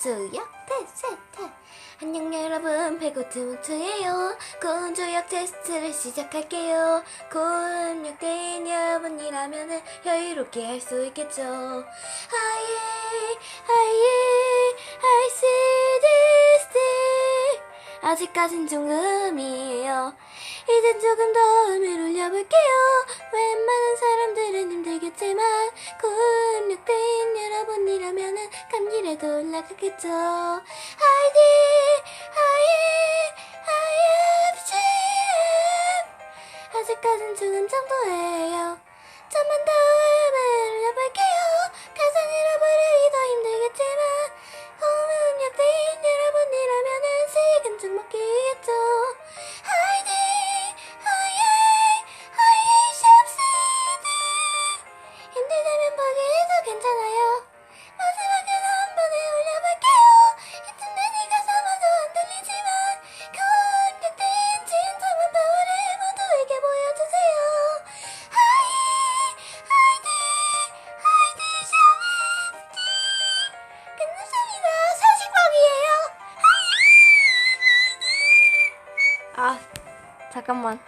조역 테스트 안녕 여러분. 배고트무트예요. 조역 테스트를 시작할게요. 고운 역대인 여러분이라면 여유롭게 할 수 있겠죠. 아예 아예 할수 있을 아직까진 조금이에요. 이젠 조금 더 음을 여러분이라면은 감기라도 올라가겠죠. 하이디 하이 하이앱 아직까진 조금 정도예요 아 잠깐만.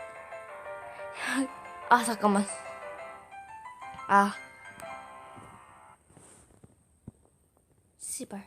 아 잠깐만. 아. 씨발